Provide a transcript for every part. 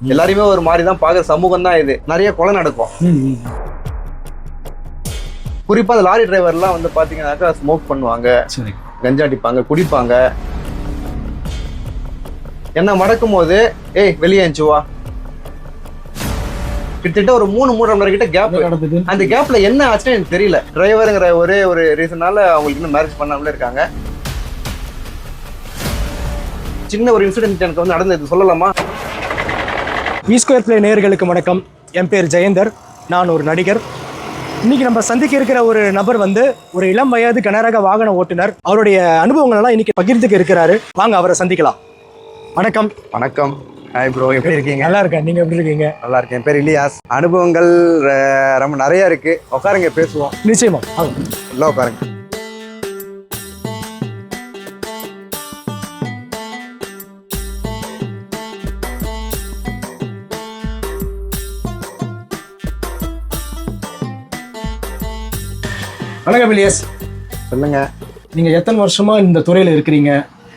எல்லாரையுமே ஒரு மாதிரி தான் பார்க்குற சமூகம் தான் இது. நிறைய கொலை நடக்கும். குறிப்பா அந்த லாரி டிரைவர்லாம் வந்து பாத்தீங்கன்னாக்கா ஸ்மோக் பண்ணுவாங்க. கஞ்சா அடிப்பாங்க குடிப்பாங்க. என்ன மடக்கும் போது ஏய் வெளியே வா. கிட்டத்தட்ட ஒரு மூணு மூணு மணி கிட்ட கேப் அந்த கேப்ல என்ன ஆச்சுன்னு எனக்கு தெரியல. டிரைவருங்கிற ஒரே ஒரு ரீசனால அவங்களுக்கு இன்னும் மேரேஜ் பண்ணாமலே இருக்காங்க. சின்ன ஒரு இன்சிடென்ட் எனக்கு வந்து நடந்தது சொல்லலாமா? வி ஸ்கொயர் பிளே நேயர்களுக்கு வணக்கம். என் பேர் ஜெயந்தர் நான் ஒரு நடிகர். இன்னைக்கு நம்ம சந்திக்க இருக்கிற ஒரு நபர் வந்து ஒரு இளம் வயது கனரக வாகன ஓட்டுநர். அவருடைய அனுபவங்கள் எல்லாம் இன்னைக்கு பகிர்ந்துக்க இருக்கிறாரு. வாங்க அவரை சந்திக்கலாம். வணக்கம். வணக்கம். ஹாய் ப்ரோ எப்படி இருக்கீங்க? நல்லா இருக்கேன். நீங்க எப்படி இருக்கீங்க? நல்லா இருக்கேன். என் பேர் இலியாஸ். அனுபவங்கள் ரொம்ப நிறைய இருக்கு. உட்காருங்க பேசுவோம். நிச்சயமா. நல்லா உட்காருங்க. வணக்கம் இலியஸ். சொல்லுங்க. நீங்க எத்தனை வருஷமா இந்த துறையில இருக்கிறீங்க?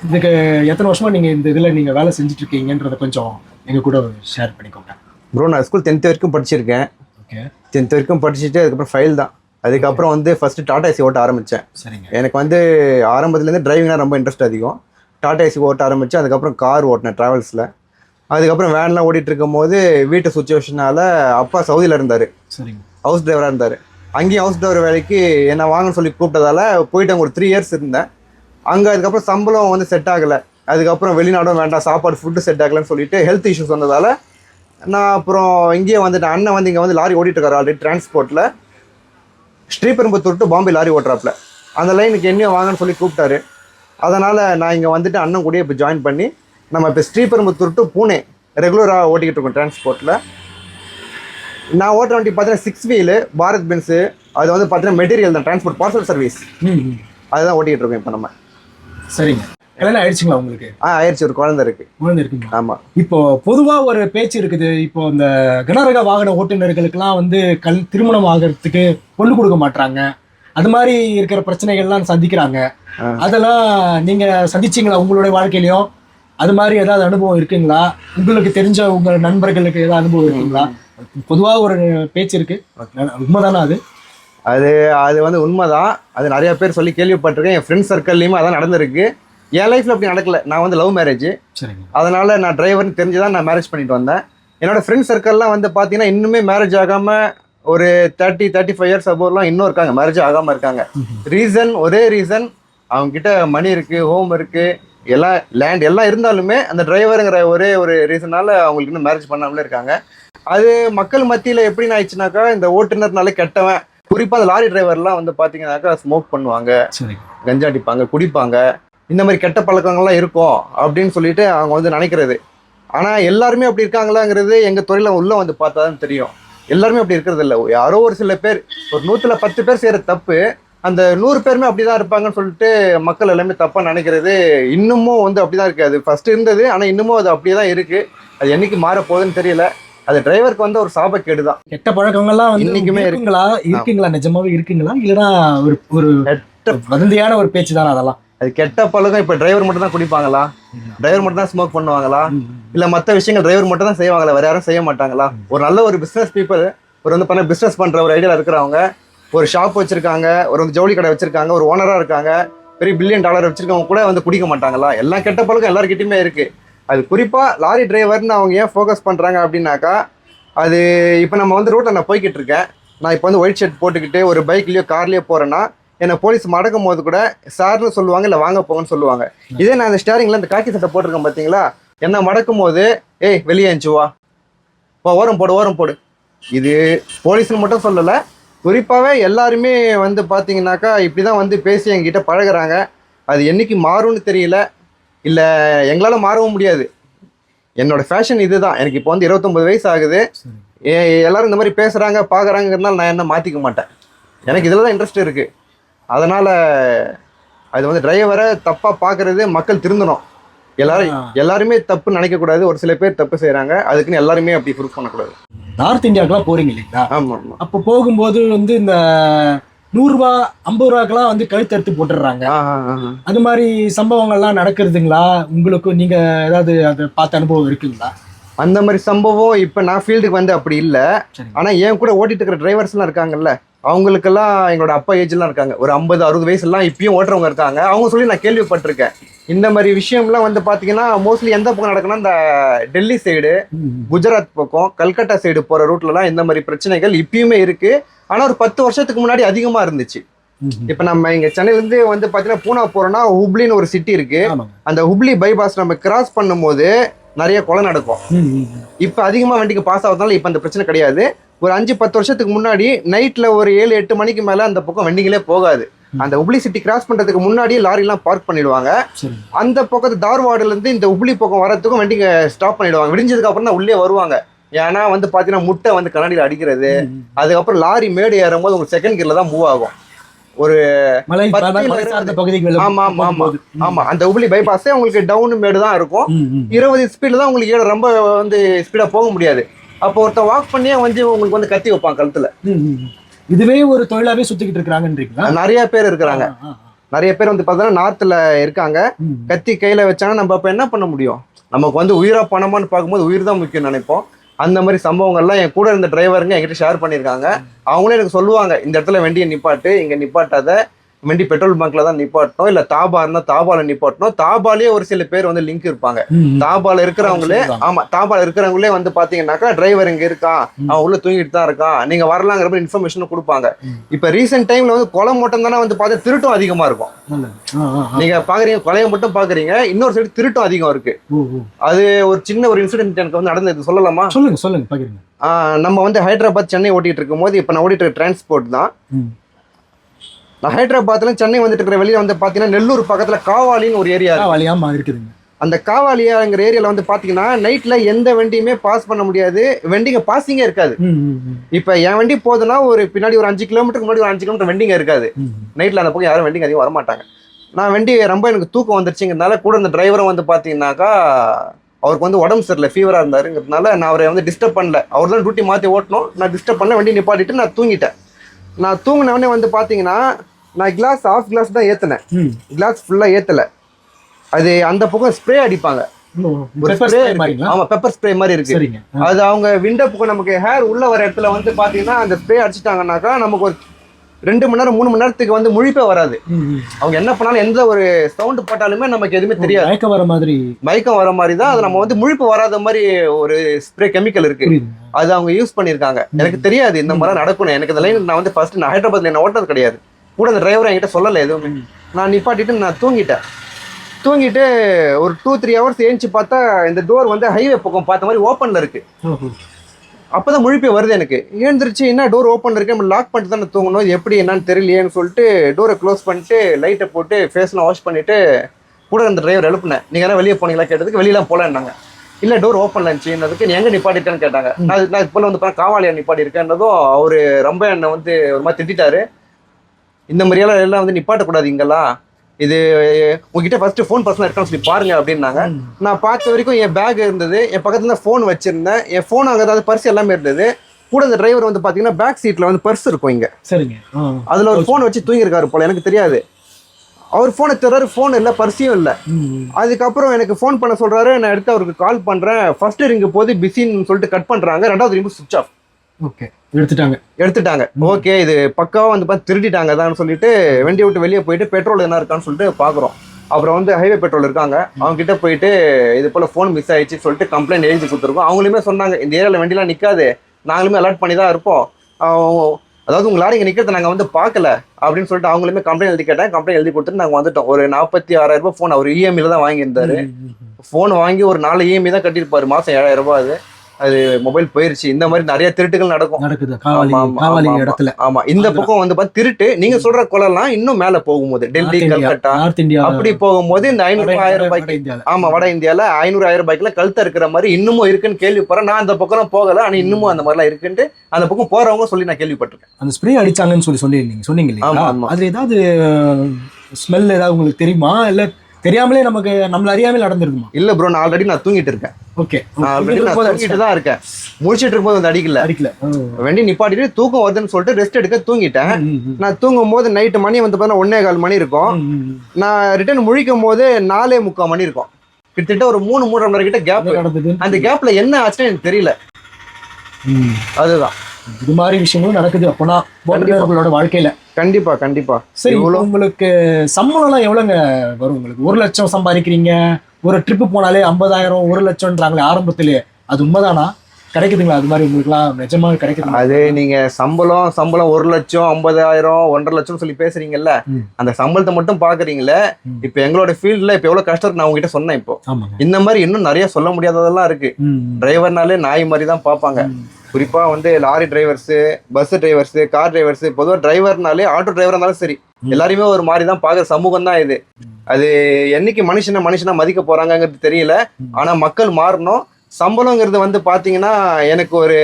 இதுக்கு எத்தனை வருஷமா நீங்க இந்த இதுல நீங்க வேலை செஞ்சுட்டு இருக்கீங்கன்றத கொஞ்சம் எங்க கூட ஷேர் பண்ணிக்கோங்க. ப்ரோ நான் ஸ்கூல் டென்த் வரைக்கும் படிச்சிருக்கேன். ஓகே டென்த் வரைக்கும் படிச்சுட்டு அதுக்கப்புறம் ஃபைல் தான். அதுக்கப்புறம் வந்து ஃபர்ஸ்ட் டாடா ஏசி ஓட்ட ஆரம்பிச்சேன். சரிங்க. எனக்கு வந்து ஆரம்பத்துலேருந்து டிரைவிங்னா ரொம்ப இன்ட்ரெஸ்ட் அதிகம். டாடா ஏசி ஓட்ட ஆரம்பிச்சு அதுக்கப்புறம் கார் ஓட்டினேன் ட்ராவல்ஸில் அதுக்கப்புறம் வேன்லாம் ஓட்டிட்டு இருக்கும் போது வீட்டு சுச்சுவேஷனால அப்பா சவுதியில் இருந்தார். சரிங்க. ஹவுஸ் டிரைவராக இருந்தார். அங்கேயும் ஹவுஸ் டிரைவர் வேலைக்கு என்னை வாங்கன்னு சொல்லி கூப்பிட்டதால போயிட்டு அங்கே ஒரு த்ரீ இயர்ஸ் இருந்தேன். அங்கே அதுக்கப்புறம் சம்பளம் வந்து செட் ஆகலை. அதுக்கப்புறம் வெளிநாடும் வேண்டாம் சாப்பாடு ஃபுட்டு செட் ஆகலைன்னு சொல்லிட்டு ஹெல்த் இஷ்யூஸ் வந்ததால் நான் அப்புறம் இங்கேயே வந்துட்டேன். அண்ணன் வந்து இங்கே வந்து லாரி ஓட்டிட்டு ஆல்ரெடி டிரான்ஸ்போர்ட்டில் ஸ்ரீபெரும்புத்தூர் டு பாம்பே லாரி ஓட்டுறாப்புல. அந்த லைனுக்கு என்ன வாங்கன்னு சொல்லி கூப்பிட்டாரு. அதனால் நான் இங்கே வந்துட்டு அண்ணன் கூடயே இப்போ ஜாயின் பண்ணி நம்ம இப்போ ஸ்ரீபெரும்புத்தூர் டு பூனே ரெகுலராக ஓட்டிக்கிட்டு இருக்கோம் டிரான்ஸ்போர்ட்டில் நான் ஓட்டுற வண்டி பார்த்தீங்கன்னா சிக்ஸ் வீலு பாரத் பென்ஸு அது வந்து பார்த்தீங்கன்னா மெட்டீரியல் தான் டிரான்ஸ்போர்ட் பார்சல் சர்வீஸ். அதுதான் ஓட்டிக்கிட்டு இருக்கோம் இப்போ நம்ம. சரிங்க. கல்யாணம் ஆயிடுச்சுங்களா உங்களுக்கு? ஆ ஆயிடுச்சு ஒரு குழந்தை இருக்கு. குழந்தை இருக்குங்களா? ஆமாம் இப்போ பொதுவா ஒரு பேச்சு இருக்குது இப்போ இந்த கனரக வாகன ஓட்டுநர்களுக்கெல்லாம் வந்து கல் திருமணம் ஆகிறதுக்கு பொண்ணு கொடுக்க மாட்டாங்க அது மாதிரி இருக்கிற பிரச்சனைகள்லாம் சந்திக்கிறாங்க. அதெல்லாம் நீங்க சந்திச்சீங்களா உங்களுடைய வாழ்க்கையிலயும்? அது மாதிரி ஏதாவது அனுபவம் இருக்குங்களா? உங்களுக்கு தெரிஞ்ச உங்க நண்பர்களுக்கு ஏதாவது அனுபவம் இருக்குங்களா? பொதுவா ஒரு பேச்சு இருக்கு. உண்மைதானா அது? அது அது வந்து உண்மைதான். அது நிறைய பேர் சொல்லி கேள்விப்பட்டிருக்கேன். என் ஃப்ரெண்ட் சர்க்கிள்லையுமே அதான் நடந்திருக்கு. என் லைஃப்பில் அப்படி நடக்கல. நான் வந்து லவ் மேரேஜ் சரிங்க. அதனால நான் டிரைவர்னு தெரிஞ்சு தான் நான் மேரேஜ் பண்ணிட்டு வந்தேன். என்னோட ஃப்ரெண்ட் சர்க்கிள்லாம் வந்து பார்த்தீங்கன்னா இன்னுமே மேரேஜ் ஆகாமல் ஒரு தேர்ட்டி தேர்ட்டி ஃபைவ் இயர்ஸ் அபோவ்லாம் இன்னும் இருக்காங்க. மேரேஜ் ஆகாமல் இருக்காங்க. ரீசன் ஒரே ரீசன் அவங்க கிட்ட மணி இருக்கு ஹோம் இருக்கு. எல்லாம் லேண்ட் எல்லாம் இருந்தாலுமே அந்த டிரைவருங்கிற ஒரே ஒரு ரீசனால அவங்களுக்கு இன்னும் மேரேஜ் பண்ணாமலே இருக்காங்க. அது மக்கள் மத்தியில் எப்படின்னு ஆயிடுச்சுனாக்கா இந்த ஓட்டுநர்னாலே கெட்டவன். குறிப்பாக அந்த லாரி டிரைவர்லாம் வந்து பார்த்தீங்கன்னாக்கா ஸ்மோக் பண்ணுவாங்க. கஞ்சா அடிப்பாங்க குடிப்பாங்க. இந்த மாதிரி கெட்ட பழக்கங்கள்லாம் இருக்கும் அப்படின்னு சொல்லிட்டு அவங்க வந்து நினைக்கிறது. ஆனால் எல்லாருமே அப்படி இருக்காங்களாங்கிறது எங்கள் துறையில் உள்ளே வந்து பார்த்தா தான் தெரியும். எல்லாருமே அப்படி இருக்கிறது இல்லை யாரோ ஒரு சில பேர் ஒரு நூற்றுல பத்து பேர் செய்கிற தப்பு அந்த நூறு பேருமே அப்படி தான் இருப்பாங்கன்னு சொல்லிட்டு மக்கள் எல்லாமே தப்பாக நினைக்கிறது இன்னமும் வந்து அப்படி தான் இருக்குது அது ஃபஸ்ட்டு இருந்தது ஆனால் இன்னமும் அது அப்படியே தான் இருக்குது அது என்னைக்கு மாற போகுதுன்னு தெரியல. அது டிரைவருக்கு வந்து ஒரு சாபக்கேடு தான் கெட்ட பழக்கங்கள்லாம் வந்து இன்னைக்குமே இருக்கு. இருக்குங்களா? இருக்குங்களா? நிஜமாவே இருக்குங்களா? இல்லைன்னா ஒரு ஒரு வதந்தியான ஒரு பேச்சு தானே அதெல்லாம்? அது கெட்ட பழக்கம். இப்போ டிரைவர் மட்டும் தான் குடிப்பாங்களா? டிரைவர் மட்டும் தான் ஸ்மோக் பண்ணுவாங்களா? இல்ல மத்த விஷயங்கள் டிரைவர் மட்டும் தான் செய்வாங்களா? வேற யாரும் செய்ய மாட்டாங்களா? ஒரு நல்ல ஒரு பிசினஸ் பீப்புள் ஒரு வந்து பண்ண பிசினஸ் பண்ற ஒரு ஐடியா இருக்கிறவங்க ஒரு ஷாப் வச்சிருக்காங்க ஒரு வந்து ஜவுளி கடை வச்சிருக்காங்க ஒரு ஓனரா இருக்காங்க பெரிய பில்லியன் டாலர் வச்சிருக்கவங்க கூட வந்து குடிக்க மாட்டாங்களா? எல்லாம் கெட்ட பழக்கம் எல்லாருக்கிட்டையுமே இருக்கு. அது குறிப்பா லாரி டிரைவர்னு அவங்க ஏன் ஃபோக்கஸ் பண்றாங்க அப்படின்னாக்கா அது இப்போ நம்ம வந்து ரோட்டில் நான் போய்கிட்டு இருக்கேன். நான் இப்போ வந்து ஒயிட் ஷர்ட் போட்டுக்கிட்டு ஒரு பைக்லயோ கார்லயோ போறேன்னா என்னை போலீஸ் மடக்கும் போது கூட சார்னு சொல்லுவாங்க இல்லை வாங்க போங்கன்னு சொல்லுவாங்க. இதே நான் அந்த ஸ்டேரிங்ல இந்த காக்கி சட்டை போட்டிருக்கேன் பார்த்தீங்களா என்ன மடக்கும் போது ஏய் வெளியே எழுந்துச்சு வா. ஓரம் போடு ஓரம் போடு. இது போலீஸ்னு மட்டும் சொல்லலை குறிப்பாகவே எல்லாருமே வந்து பார்த்தீங்கன்னாக்கா இப்படி தான் வந்து பேசி என்கிட்ட பழகுறாங்க. அது என்னைக்கு மாறும்னு தெரியல. இல்லை எங்களால் மாறவும் முடியாது. என்னோட ஃபேஷன் இதுதான். எனக்கு இப்போ வந்து இருபத்தொம்பது வயசு ஆகுது. எல்லாரும் இந்த மாதிரி பேசுகிறாங்க பார்க்குறாங்கிறதுனால நான் என்ன மாற்றிக்க மாட்டேன். எனக்கு இதில் தான் இன்ட்ரெஸ்ட் இருக்குது அதனால் அது வந்து டிரைவரை தப்பாக பார்க்குறது மக்கள் திருந்தணும். எல்லாரும். எல்லாருமே தப்பு நினைக்கக்கூடாது. ஒரு சில பேர் தப்பு செய்கிறாங்க அதுக்குன்னு எல்லாருமே அப்படி ப்ரூஃப் பண்ணக்கூடாது. நார்த் இந்தியாவுக்குலாம் போறீங்க இல்லைங்களா? அப்போ போகும்போது வந்து இந்த நூறுரூவா ஐம்பது ரூபாக்கெல்லாம் வந்து கழுத்தறுத்து போட்டுடுறாங்க. அது மாதிரி சம்பவங்கள்லாம் நடக்கிறதுங்களா உங்களுக்கு நீங்க ஏதாவது அதை பார்த்த அனுபவம் இருக்குங்களா? அந்த மாதிரி சம்பவம் இப்போ நான் ஃபீல்டுக்கு வந்து அப்படி இல்லை. சரிங்க. ஆனா என் கூட ஓட்டிட்டு இருக்கிற டிரைவர்ஸ்லாம் இருக்காங்கல்ல அவங்களுக்கெல்லாம் எங்களோட அப்பா ஏஜ்லாம் இருக்காங்க. ஒரு ஐம்பது அறுபது வயசுலாம் இப்பயும் ஓட்டுறவங்க இருக்காங்க. அவங்க சொல்லி நான் கேள்விப்பட்டிருக்கேன். இந்த மாதிரி விஷயம்லாம் வந்து பாத்தீங்கன்னா மோஸ்ட்லி எந்த பக்கம் நடக்குன்னா இந்த டெல்லி சைடு குஜராத் பக்கம் கல்கட்டா சைடு போற ரூட்லலாம் இந்த மாதிரி பிரச்சனைகள் இப்பயுமே இருக்கு. ஆனா ஒரு பத்து வருஷத்துக்கு முன்னாடி அதிகமா இருந்துச்சு. இப்ப நம்ம இங்க சென்னையில இருந்து வந்து பாத்தீங்கன்னா பூனா போறோம்னா ஹுப்ளின்னு ஒரு சிட்டி இருக்கு. ஆமாங்க. அந்த ஹுப்ளி பைபாஸ் நம்ம கிராஸ் பண்ணும்போது நிறைய கொலை நடக்கும். இப்போ அதிகமாக வண்டிக்கு பாஸ் ஆகிறதுனால இப்போ அந்த பிரச்சனை கிடையாது. ஒரு அஞ்சு பத்து வருஷத்துக்கு முன்னாடி நைட்ல ஒரு ஏழு எட்டு மணிக்கு மேல அந்த பக்கம் வண்டிங்களே போகாது. அந்த உப்ளி சிட்டி கிராஸ் பண்றதுக்கு முன்னாடியே லாரிலாம் பார்க் பண்ணிடுவாங்க. அந்த பக்கத்து தார்வாடுல இருந்து இந்த உப்ளி பக்கம் வரதுக்கும் வண்டிங்க ஸ்டாப் பண்ணிடுவாங்க. விடிஞ்சதுக்கு அப்புறம் தான் உள்ளே வருவாங்க. ஏன்னா வந்து பாத்தீங்கன்னா முட்டை வந்து கண்ணாடியில் அடிக்கிறது. அதுக்கப்புறம் லாரி மேடு ஏறும்போது உங்களுக்கு செகண்ட் கியர்ல தான் மூவ் ஆகும். ஒரு மலை சார்ந்த பகுதிகள் ஆமா ஆமா ஆமா. ஆமா அந்த உப்ளி பைபாஸே உங்களுக்கு டவுன் மேடு தான் இருக்கும். இருபது ஸ்பீட்ல தான் உங்களுக்கு ரொம்ப வந்து ஸ்பீடா போக முடியாது. அப்போ ஒருத்தன் வாக் பண்ணியே வந்து உங்களுக்கு வந்து கத்தி வைப்பான் கழுத்துல. இதுவே ஒரு தொழிலாவே சுத்திக்கிட்டு இருக்கிறாங்கன்றீங்களா? நிறைய பேர் இருக்கிறாங்க. நிறைய பேர் வந்து பார்த்தீங்கன்னா நார்த்ல இருக்காங்க. கத்தி கையில வச்சாங்கன்னா நம்ம அப்ப என்ன பண்ண முடியும்? நமக்கு வந்து உயிரா பணமான்னு பார்க்கும்போது உயிர் தான் முக்கியம் நினைப்போம். அந்த மாதிரி சம்பவங்கள்லாம் என் கூட இருந்த டிரைவருங்க என்கிட்ட ஷேர் பண்ணியிருக்காங்க. அவங்களே எனக்கு சொல்லுவாங்க இந்த இடத்துல வண்டியை நிப்பாட்டு இங்கே நிப்பாட்டாத வண்டி பெட்ரோல் பங்க்ல தான் நிப்பாட்டணும் இல்ல தாபா இருந்தா தாபால நிப்பாட்டணும் தாபாலேயே ஒரு சில பேர் வந்து லிங்க் இருப்பாங்க. தாபால இருக்கிறவங்களே. ஆமா தாபால இருக்கிறவங்களே வந்து பாத்தீங்கன்னாக்கா டிரைவர் இங்க இருக்கான் அவன் உள்ள தூங்கிட்டு தான் இருக்கான் நீங்க வரலாங்கிற மாதிரி இன்ஃபர்மேஷன் கொடுப்பாங்க. இப்ப ரீசெண்ட் டைம்ல வந்து கொலை மட்டும் தானே வந்து பார்த்தா திருட்டும் அதிகமா இருக்கும். நீங்க பாக்குறீங்க கொலையை மட்டும் பாக்குறீங்க இன்னொரு சைடு திருட்டும் அதிகம் இருக்கு. அது ஒரு சின்ன ஒரு இன்சிடென்ட் எனக்கு வந்து நடந்தது. சொல்லலாமா? சொல்லுங்க சொல்லுங்க நம்ம வந்து ஹைதராபாத் சென்னை ஓட்டிட்டு இருக்கும்போது இப்போ நான் ஓட்டிட்டு இருக்க டிரான்ஸ்போர்ட் தான். நான் ஹைதராபாத்ல சென்னை வந்துட்டு இருக்கிற வெளியில வந்து பாத்தீங்கன்னா நெல்லூர் பக்கத்துல காவாலின்னு ஒரு ஏரியா ஆ, வழியாமா இருக்குதுங்க. அந்த காவாலியாங்கிற ஏரியால வந்து பாத்தீங்கன்னா நைட்ல எந்த வண்டியுமே பாஸ் பண்ண முடியாது. வண்டிங்க பாசிங்கே இருக்காது. இப்ப என் வண்டி போகுதுன்னா ஒரு பின்னாடி ஒரு அஞ்சு கிலோமீட்டருக்கு முன்னாடி ஒரு அஞ்சு கிலோமீட்டர் வண்டிங்க இருக்காது. நைட்ல அந்த பக்கம் யாரும் வண்டிங்க அதிகம் வரமாட்டாங்க. நான் வண்டி ரொம்ப எனக்கு தூக்கம் வந்துருச்சுங்கிறதுனால கூட இந்த டிரைவரும் வந்து பாத்தீங்கன்னாக்கா அவருக்கு வந்து உடம்பு சரியில்லை ஃபீவரா இருந்தாருங்கிறதுனால நான் அவரை வந்து டிஸ்டர்ப் பண்ணல. அவர் தான் டியூட்டி மாத்தி ஓட்டணும். நான் டிஸ்டர்ப் பண்ணல வண்டி நிப்பாட்டிட்டு நான் தூங்கிட்டேன். நான் தூங்கின உடனே வந்து பாத்தீங்கன்னா நான் கிளாஸ் ஆஃப் கிளாஸ் தான் ஏத்துனேன். ம். கிளாஸ் ஃபுல்லா ஏத்தல. அது அந்த பக்கம் ஸ்ப்ரே அடிப்பாங்க. ஒரு ஸ்ப்ரே? ஆமா பெப்பர் ஸ்ப்ரே மாதிரி இருக்கு. அது அவங்க விண்டோ பக்கம் நமக்கு ஹேர் உள்ள வர இடத்துல வந்து பாத்தீங்கன்னா அந்த ஸ்ப்ரே அடிச்சிட்டாங்கன்னாக்கா நமக்கு ஒரு ரெண்டு மணி நேரம் மூணு மணி நேரத்துக்கு வந்து முழிப்பே வராது. அவங்க என்ன பண்ணாலும் எந்த ஒரு சவுண்ட் போட்டாலுமே நமக்கு எதுவுமே தெரியாது. மயக்கம் வர மாதிரி. மயக்கம் வர மாதிரி தான் அது நம்ம வந்து முழிப்பு வராத மாதிரி ஒரு ஸ்ப்ரே கெமிக்கல் இருக்கு. அது அவங்க யூஸ் பண்ணியிருக்காங்க. எனக்கு தெரியாது இந்த மாதிரி நடக்கணும் எனக்கு இந்த லைன் நான் வந்து ஃபர்ஸ்ட் நான் ஹைதராபாத்ல என்ன ஓட்டது கிடையாது. கூட அந்த டிரைவர் என்கிட்ட சொல்லலை எதுவுமே. நான் நிப்பாட்டிட்டு நான் தூங்கிட்டேன். தூங்கிட்டு ஒரு டூ த்ரீ ஹவர்ஸ் ஏஞ்சி பார்த்தா இந்த டோர் வந்து ஹைவே பக்கம் பார்த்த மாதிரி ஓப்பன்ல இருக்கு. ஓஹோ. அப்பதான் முழிப்பே வருது எனக்கு. எழுந்திருச்சு என்ன டோர் ஓப்பன் இருக்கு? நம்ம லாக் பண்ணிட்டு தானே தூங்கணும்? இது எப்படி என்னன்னு தெரியலையேன்னு சொல்லிட்டு டோரை க்ளோஸ் பண்ணிட்டு லைட்டை போட்டு ஃபேஸ்லாம் வாஷ் பண்ணிட்டு கூட அந்த டிரைவர் எழுப்புனேன். நீங்க எல்லாம் வெளியே போனீங்களா? கேட்டதுக்கு வெளியெல்லாம் போலன்னாங்க இல்ல டோர் ஓப்பன்ல இருந்துச்சுன்னதுக்கு நீ எங்க நிப்பாட்டிருக்கேன்னு கேட்டாங்க. நான் நான் இப்போ வந்து காவாலியா நிப்பாட்டி இருக்கேன்னதும் அவரு ரொம்ப என்னை வந்து ஒரு மாதிரி திட்டிட்டாரு. இந்த மாதிரியெல்லாம் எல்லாம் வந்து நிப்பாட்டக்கூடாது இங்கெல்லாம். இது உங்ககிட்ட ஃபர்ஸ்ட் ஃபோன் பர்சனல் இருக்கான்னு சொல்லி பாருங்க அப்படின்னாங்க. நான் பார்த்த வரைக்கும் என் பேக் இருந்தது. என் பக்கத்துல ஃபோன் வச்சிருந்தேன். என் ஃபோன் அங்கே அதாவது பர்ஸ் எல்லாமே இருந்தது. கூட இந்த டிரைவர் வந்து பாத்தீங்கன்னா பேக் சீட்ல வந்து பர்ஸ் இருக்கும் இங்க. சரிங்க. அதுல ஒரு ஃபோன் வச்சு தூங்கியிருக்காரு போல. எனக்கு தெரியாது. அவர் ஃபோனை தர்றாரு ஃபோன் இல்லை பர்ஸையும் இல்லை. அதுக்கப்புறம் எனக்கு ஃபோன் பண்ண சொல்றாரு. நான் எடுத்து அவருக்கு கால் பண்றேன். ஃபர்ஸ்ட் ரிங்கு போது பிஸின்னு சொல்லிட்டு கட் பண்றாங்க. ரெண்டாவது ரிங்கு சுவிச் ஆஃப் ஓகே. எடுத்துட்டாங்க. எடுத்துட்டாங்க. ஓகே இது பக்காவா வந்து பார்த்து திருடிட்டாங்க தான் சொல்லிட்டு வண்டியை விட்டு வெளியே போயிட்டு பெட்ரோல் என்ன இருக்கான்னு சொல்லிட்டு பாக்குறோம். அப்புறம் வந்து ஹைவே பெட்ரோல் இருக்காங்க. அவங்க கிட்ட போயிட்டு இது போல ஃபோன் மிஸ் ஆயிடுச்சு சொல்லிட்டு கம்ப்ளைண்ட் எழுதி கொடுத்துருக்கோம். அவங்களுமே சொன்னாங்க இந்த ஏரியால வண்டிலாம் நிக்காது. நாங்களுமே அலர்ட் பண்ணி தான் இருப்போம். அதாவது உங்க லாரி இங்க நிக்கிறத நாங்க வந்து பார்க்கல அப்படின்னு சொல்லிட்டு அவங்களுமே கம்ப்ளைண்ட் எழுதி கேட்டேன் கம்ப்ளைண்ட் எழுதி கொடுத்துட்டு நாங்க வந்துட்டோம். ஒரு நாற்பத்தி ஆறாயிரம் ரூபாய் ஃபோன் அவர் இஎம்ஐல தான் வாங்கியிருந்தாரு. ஃபோன் வாங்கி ஒரு நாலு இஎம்ஐ தான் கட்டியிருப்பாரு. மாசம் ஏழாயிரம் ரூபாய் அது. அது மொபைல் போயிருச்சு. இந்த மாதிரி நிறைய திருட்டுகள் நடக்கும். நடக்குது. காவாலி இடத்துல. ஆமா. இந்த பக்கம் வந்து பார்த்து திருட்டு. நீங்க சொல்ற கொலைலாம் இன்னும் மேல போகும்போது. டெல்லி கல்கட்டா நார்த் இந்தியா அப்படி போகும்போது இந்த ஐநூறு ஆயிரம் ரூபாய்க்கு ஆமா வட இந்தியால ஐநூறு ஆயிரம் ரூபாய்க்குல கழுத்த இருக்கிற மாதிரி இன்னமும் இருக்குன்னு கேள்விப்படுறேன். நான் அந்த பக்கம் போகல. ஆனா இன்னமும் அந்த மாதிரிலாம் இருக்குன்ட்டு அந்த பக்கம் போறவங்க சொல்லி நான் கேள்விப்பட்டிருக்கேன். அந்த ஸ்ப்ரே அடிச்சாங்கன்னு சொல்லி சொல்லியிருந்தீங்க சொன்னீங்க ஆமா, இல்லையா? ஆமா. அது ஏதாவது ஸ்மெல் ஏதாவது உங்களுக்கு தெரியுமா? இல்ல தெரியாமலே நமக்கு நம்மள அறியாமல் நடந்துருக்குமா? இல்ல ப்ரோ நான் ஆல்ரெடி நான் தூங்கிட்டு இருக்கேன். ஓகே தூங்கிட்டு தான் இருக்கேன். முடிச்சிட்டு இருக்கும்போது வந்து அடிக்கல. அடிக்கல. வண்டி நிப்பாட்டிட்டு தூக்கம் வருதுன்னு சொல்லிட்டு ரெஸ்ட் எடுக்க தூங்கிட்டேன். நான் தூங்கும் போது நைட்டு மணி வந்து பார்த்தா ஒன்னே கால் மணி இருக்கும். நான் ரிட்டர்ன் முழிக்கும் போது நாலே முக்கால் மணி இருக்கும். கிட்டத்தட்ட ஒரு மூணு மூணு மணி கிட்ட கேப் அந்த கேப்ல என்ன ஆச்சுன்னு எனக்கு தெரியல. அதுதான். இது மாதிரி விஷயங்களும் நடக்குது. அப்போனா ஓட்டுநர்களோட வாழ்க்கையில. கண்டிப்பா கண்டிப்பா. சரி உங்களுக்கு சம்பளம்லாம் எவ்வளோங்க வரும் உங்களுக்கு? ஒரு லட்சம் சம்பாதிக்கிறீங்க. ஒரு ட்ரிப்பு போனாலே ஐம்பதாயிரம் ஒரு லட்சம்ன்றாங்களே ஆரம்பத்திலே அது உண்மைதானா கிடைக்குதுங்களா அது மாதிரி உங்களுக்குலாம் நிஜமா கிடைக்குதுங்களா அது நீங்க சம்பளம் சம்பளம் ஒரு லட்சம் ஐம்பதாயிரம் ஒன்றரை லட்சம் சொல்லி பேசுறீங்கல்ல. அந்த சம்பளத்தை மட்டும் பாக்குறீங்களே ம். இப்ப எங்களோட ஃபீல்ட்ல இப்ப எவ்வளவு கஷ்டம் நான் உங்ககிட்ட சொன்னேன் இப்போ இந்த மாதிரி இன்னும் நிறைய சொல்ல முடியாததெல்லாம் இருக்கு. டிரைவர்னாலே நாய் மாதிரி தான் பார்ப்பாங்க. குறிப்பா வந்து lorry drivers bus drivers car drivers பொதுவாக டிரைவர்னாலே ஆட்டோ டிரைவர் இருந்தாலும் சரி ம். எல்லாரையுமே ஒரு மாதிரி தான் பார்க்குற சமூகம் தான் இது அது என்னைக்கு மனுஷனை மனுஷனா மதிக்க போறாங்கங்கிறது தெரியல. ஆனா மக்கள் மாறணும். சம்பளங்கிறது வந்து பாத்தீங்கன்னா எனக்கு ஒரு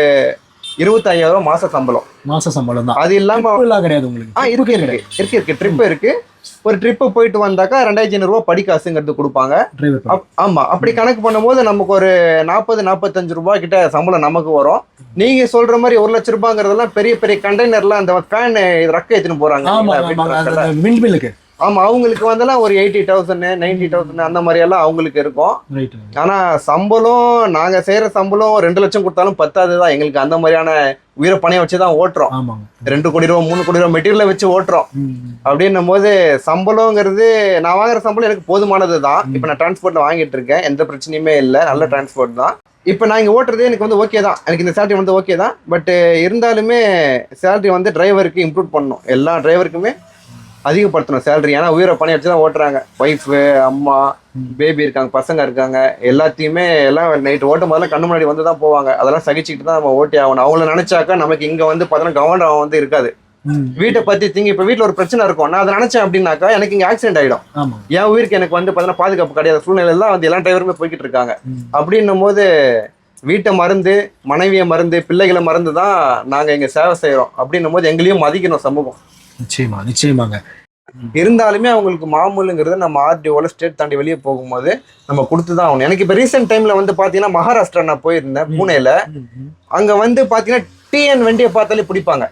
இருபத்தாயிரம் மாச சம்பளம். மாச சம்பளம் தான். அது இல்லாம கிடையாது உங்களுக்கு. ஆ இருக்கு இருக்கு இருக்கு இருக்கு. ட்ரிப் இருக்கு. ஒரு ட்ரிப் போயிட்டு வந்தாக்கா ரெண்டாயிரத்தி ஐநூறு ரூபாய் படிக்காசுங்கிறது கொடுப்பாங்க. டிரைவர் அப்- ஆமா. அப்படி கணக்கு பண்ணும்போது நமக்கு ஒரு நாற்பது நாற்பத்தஞ்சு ரூபாய் கிட்ட சம்பளம் நமக்கு வரும். நீங்க சொல்ற மாதிரி ஒரு லட்ச ரூபாங்கிறதெல்லாம் பெரிய பெரிய கண்டெய்னர்ல அந்த ஃபேன் ரக்க எடுத்துன்னு போறாங்க. ஆமா அவங்களுக்கு வந்தெல்லாம் ஒரு எயிட்டி தௌசண்ட் நைன்டி தௌசண்ட் அந்த மாதிரி எல்லாம் அவங்களுக்கு இருக்கும். ஆனா சம்பளம் நாங்க செய்யற சம்பளம் ரெண்டு லட்சம் கொடுத்தாலும் பத்தாதுதான். எங்களுக்கு அந்த மாதிரியான உயிரை பணைய வச்சு தான் ஓட்டுறோம் ரெண்டு கோடி ரூபா மூணு கோடி ரூபா மெட்டீரியலை வச்சு ஓட்டுறோம். அப்படின்னும் போது சம்பளங்கிறது நான் வாங்குற சம்பளம் எனக்கு போதுமானது தான் இப்போ நான் டிரான்ஸ்போர்ட்ல வாங்கிட்டு இருக்கேன். எந்த பிரச்சனையுமே இல்லை. நல்ல டிரான்ஸ்போர்ட் தான். இப்போ நான் இங்கே ஓட்டுறதே எனக்கு வந்து ஓகே தான். எனக்கு இந்த சேலரி வந்து ஓகே தான். பட் இருந்தாலுமே சேலரி வந்து டிரைவருக்கு இம்ப்ரூவ் பண்ணணும். எல்லா டிரைவருக்குமே அதிகப்படுத்தணும் சேலரி ஏன்னா உயிரை பணி தான் ஓட்டுறாங்க. ஒய்ஃபு அம்மா பேபி இருக்காங்க பசங்க இருக்காங்க. எல்லாத்தையுமே எல்லாம் நைட் ஓட்டும் போதெல்லாம் கண்ணு முன்னாடி வந்து தான் போவாங்க. அதெல்லாம் சகிச்சுக்கிட்டு தான் நம்ம ஓட்டி ஆகணும். அவங்கள நினைச்சாக்கா நமக்கு இங்கே வந்து பார்த்தோன்னா கவர்னர் வந்து இருக்காது. வீட்டை பத்தி திங்கி இப்ப வீட்ல ஒரு பிரச்சனை இருக்கும். நான் அதை நினைச்சேன் அப்படின்னாக்கா எனக்கு இங்க ஆக்சிடென்ட் ஆயிடும். என் உயிருக்கு எனக்கு வந்து பார்த்தீங்கன்னா பாதுகாப்பு கிடையாது சூழ்நிலை எல்லாம் வந்து எல்லா டிரைவருமே போய்கிட்டு இருக்காங்க. அப்படின்னும் போது வீட்டை மறந்து மனைவியை மறந்து பிள்ளைகளை மறந்து தான் நாங்க இங்க சேவை செய்யறோம் அப்படின்னும் போது எங்களையும் மதிக்கணும் சமூகம். நிச்சயமா நிச்சயமாங்க இருந்தாலுமே அவங்களுக்கு மாமூலுங்கிறது நம்ம ஆர்டிஓல ஸ்டேட் தாண்டி வெளியே போகும்போது நம்ம கொடுத்து தான் ஆகணும் எனக்கு இப்போ ரீசெண்ட் டைம்ல வந்து பாத்தீங்கன்னா மகாராஷ்டிரா நான் போயிருந்தேன் பூனேல. அங்க வந்து பாத்தீங்கன்னா டிஎன் வண்டியை பார்த்தாலே பிடிப்பாங்க.